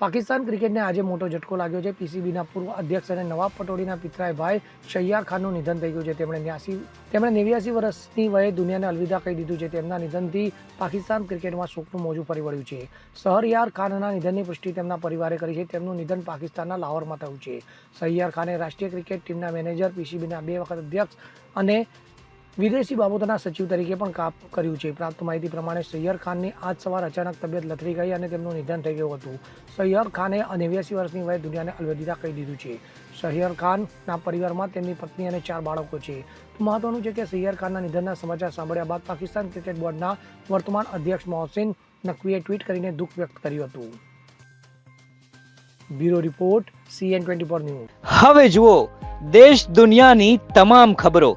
પાકિસ્તાન ક્રિકેટને આજે મોટો ઝટકો લાગ્યો છે. પીસીબીના પૂર્વ અધ્યક્ષ અને નવાબ પટોડીના પિતરાય ભાઈ શૈયાર ખાનનું નિધન થઈ ગયું છે. તેમણે ન્યાસી તેમણે નેવ્યાસી વર્ષની વયે દુનિયાને અલવિદા કહી દીધું છે. તેમના નિધનથી પાકિસ્તાન ક્રિકેટમાં શોકનું મોજું ફરી વળ્યું છે. સહરયાર ખાનના નિધનની પુષ્ટિ તેમના પરિવારે કરી છે. તેમનું નિધન પાકિસ્તાનના લાહોરમાં થયું છે. સહ્યાર ખાને રાષ્ટ્રીય ક્રિકેટ ટીમના મેનેજર, પીસીબીના બે વખત અધ્યક્ષ અને વિદેશી બાબતોના સચિવ તરીકે પણ કામ કર્યું છે. પ્રાપ્ત માહિતી પ્રમાણે સૈયર ખાનની આજ સવાર અચાનક તબિયત લથડી ગઈ અને તેમનું નિધન થઈ ગયું હતું. સૈયર ખાને નેવ્યાસી વર્ષની વયે દુનિયાને અલવિદા કહી દીધું છે. સૈયર ખાનના પરિવારમાં તેમની પત્ની અને ચાર બાળકો છે. મહત્વનું છે કે સૈયર ખાનના નિધનના સમાચાર સાંભળ્યા બાદ પાકિસ્તાન ક્રિકેટ બોર્ડના વર્તમાન અધ્યક્ષ મોહસિન નકવીએ ટ્વીટ કરીને દુઃખ વ્યક્ત કર્યું હતું. Bureau report, CN twenty news. હવે જુઓ, દેશ દુનિયાની તમામ ખબરો.